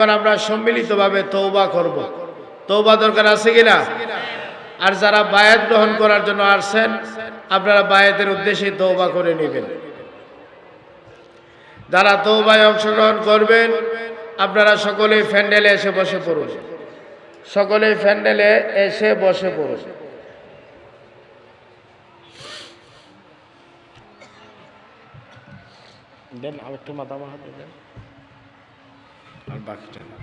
এখন আমরা সম্মিলিতভাবে তৌবা করব। তৌবা দরকার আছে কিনা? আর যারা বায়াত গ্রহণ করার জন্য আসছেন, আপনারা বায়াতের উদ্দেশ্যে তৌবা করে নেবেন। যারা তৌবায় অংশগ্রহণ করবেন, আপনারা সকলে ফ্যান্ডেলে এসে বসে পড়ুন। সকলে ফ্যান্ডেলে এসে বসে পড়ুন। দেন আর একটু মাথা মাথা দেন। আর বাকিটা না।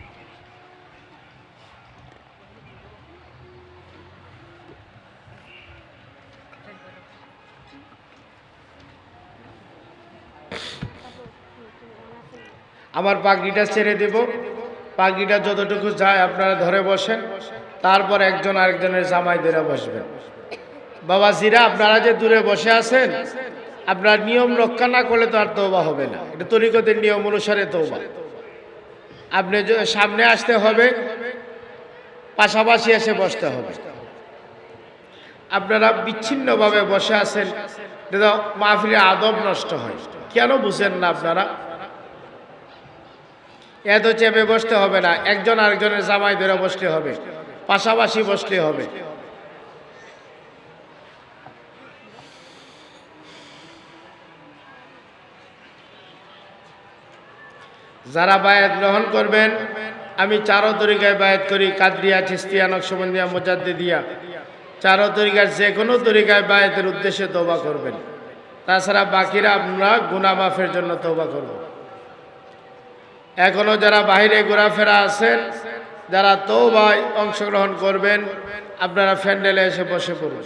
আমার পাগড়িটা ছেড়ে দেব। পাগড়িটা যতটুকু যায় আপনারা ধরে বসেন। তারপর একজন আরেকজনের জামাই ধরে বসবেন। বাবা জিরা, আপনারা যে দূরে বসে আছেন, আপনার নিয়ম রক্ষা না করলে তো আর তৌবা হবে না। এটা তরিকতের নিয়ম অনুসারে তৌবা আপনি সামনে আসতে হবে, পাশাপাশি এসে বসতে হবে। আপনারা বিচ্ছিন্নভাবে বসে আছেন মাহফিলের আদব নষ্ট হয়। কেন বুঝেন না আপনারা? এত চেপে বসতে হবে না, একজন আরেকজনের জামাই ধরে বসতে হবে, পাশাপাশি বসলে হবে। যারা বায়াত গ্রহণ করবেন, আমি চারো তরিকায় বায়াত করি, কাদরিয়া, চিস্তিয়া, নকশবন্দিয়া, মোজাদ্দিদিয়া। চারো তরিকার যে কোনো তরিকায় বায়াতের উদ্দেশ্যে তৌবা করবেন। তাছাড়া বাকিরা আমরা গুনা মাফের জন্য তৌবা করব। এখনও যারা বাইরে ঘোরাফেরা আছেন, যারা তৌবায় অংশগ্রহণ করবেন, আপনারা ফ্যান্ডেলে এসে বসে পড়ুন।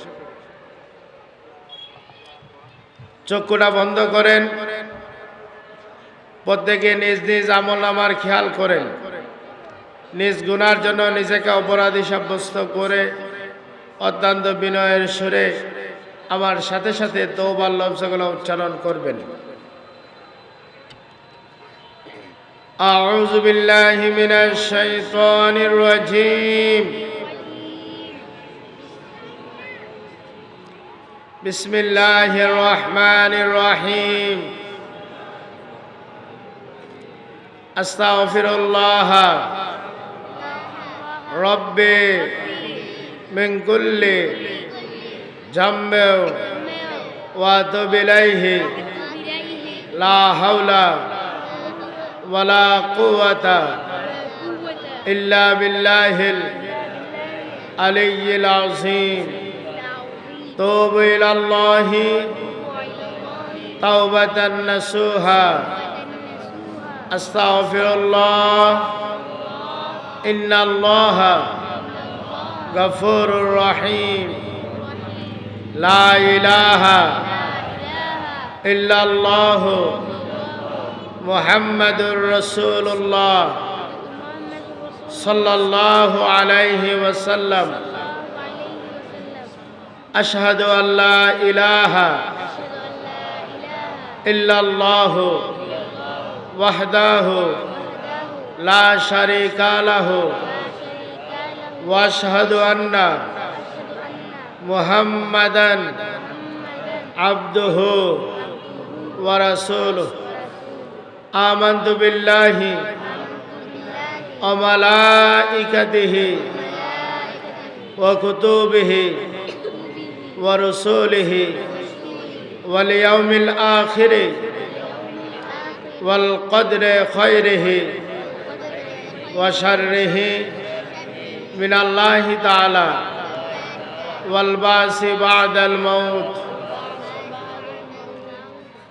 চক্ষুটা বন্ধ করেন। প্রত্যেকে নিজ নিজ আমল নামার খেয়াল করেন নিজ গুনার জন্য নিজেকে অপরাধী সাব্যস্ত করে অত্যন্ত বিনয়ের সুরে আমার সাথে সাথে তৌবার লফজগুলো উচ্চারণ করবেন أعوذ بالله من الشيطان الرجيم بسم الله الرحمن الرحيم أستغفر الله. ربي من كل ذنب وأتوب إليه. لا حول ولا قوة إلا بالله العلي العظيم. توب إلى الله. توبة نسوها أستغفر الله. إن الله غفور رحيم. لا إله إلا الله. محمد رسول الله. صلى الله عليه وسلم. أشهد أن لا إله إلا الله. وحده لا شريك له واشهد ان محمدا عبده ورسوله امنت بالله وملائكته وكتبه ورسوله واليوم الاخر والقدر خيره وشره من الله تعالى والباس بعد الموت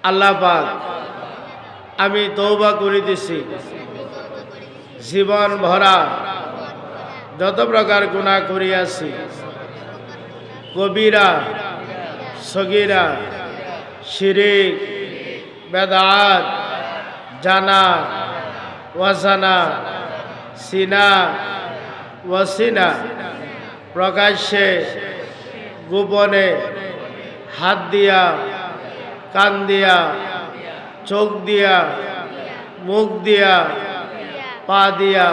আল্লাহ পাক আমি তৌবা করিতেছি জীবন ভরা যত প্রকার গুণা করিয়াছি কবিরা সগিরা শিরিক বেদাত জানা ওয়াসানা সিনা ওয়াসিনা প্রকাশ্যে, গোপনে, হাত দিয়া, কান দিয়া, চোখ দিয়া, মুখ দিয়া, পা দিয়া,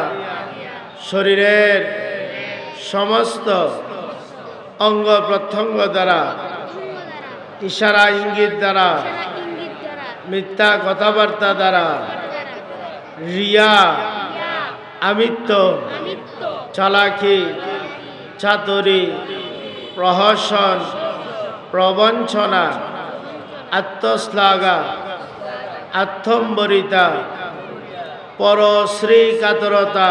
শরীরের সমস্ত অঙ্গ প্রত্যঙ্গ দ্বারা, ইশারা, ইঙ্গিত দ্বারা মিথ্যা কথাবার্তা দ্বারা রিয়া, আমিত্ব, চালাকি, চাতুরি, প্রহসন, প্রবঞ্চনা, আত্মশ্লাঘা, আত্মম্বরিতা পরশ্রী কাতরতা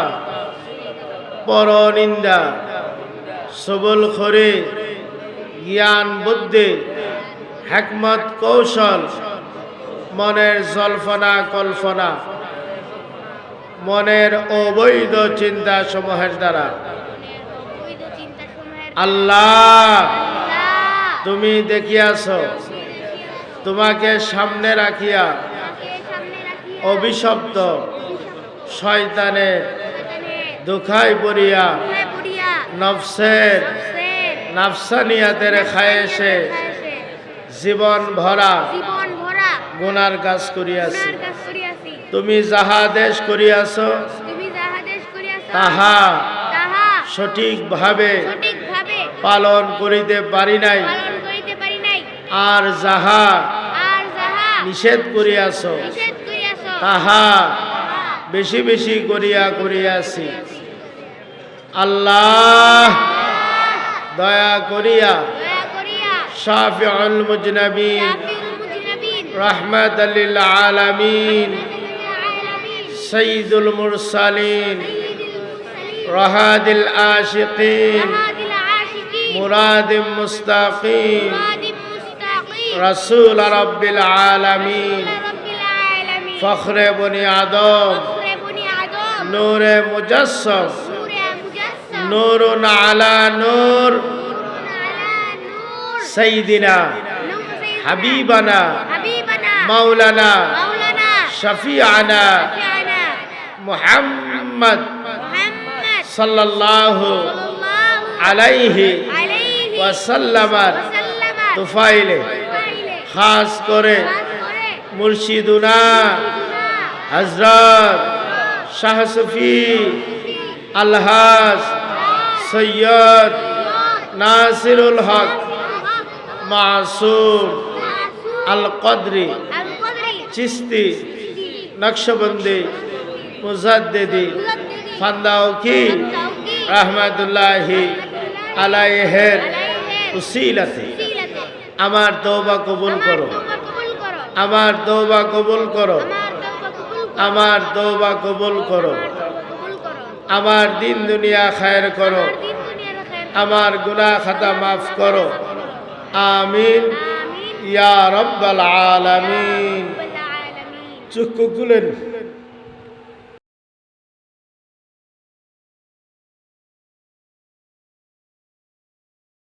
পরনিন্দা সবল খরে জ্ঞান বুদ্ধি হেকমত কৌশল মনের জল্পনা, কল্পনা। মনের অবৈধ চিন্তা সমূহের দ্বারা। আল্লাহ, তুমি দেখিয়াছ, তোমাকে সামনে রাখিয়া অভিশপ্ত শয়তানে দুখাই পড়িয়া নফসের নাফসানিয়াতের খায়েসে জীবন ভরা গুনার কাজ করিয়াছি। তুমি যাহা দেশ করিয়াছ তাহা সঠিকভাবে পালন করিতে পারি নাই। আর যাহা নিষেধ করিয়াছ তাহা বেশি বেশি করিয়া করিয়াছি। আল্লাহ দয়া করিয়া শাফিউল মুজনবিন। رحمة للعالمين. سيد المرسلين. رهاد العاشقين. مراد مستقيم رسول رب العالمين. فخر بني عدوم نور مجسم. نور على نور. سيدنا. حبيبنا. মাওলানা শফিআনা শাফিআনা মুহাম্মদ সাল্লাল্লাহু সাল্লাল্লাহু আলাইহি ওয়াসাল্লামার ওয়াসাল্লামা তুফাইলে ফাইলে খাস করে মুর্শিদুনা হজরত শাহ সুফি আলহাজ সৈয়দ নাসিরুল হক মাসুম আল কদরি চিস্তি নকশবন্দি মুজাদ্দিদি ফান্দাউকি রহমতুল্লাহি আলাইহের উসিলাতে। আমার তওবা কবুল করো। আমার তওবা কবুল করো। আমার তওবা কবুল করো। আমার দিন দুনিয়া খায়ের করো। আমার গুনাহ খাতা মাফ করো। আমিন। ইয়া রব্বাল আলামিন চক্ষু খুলেন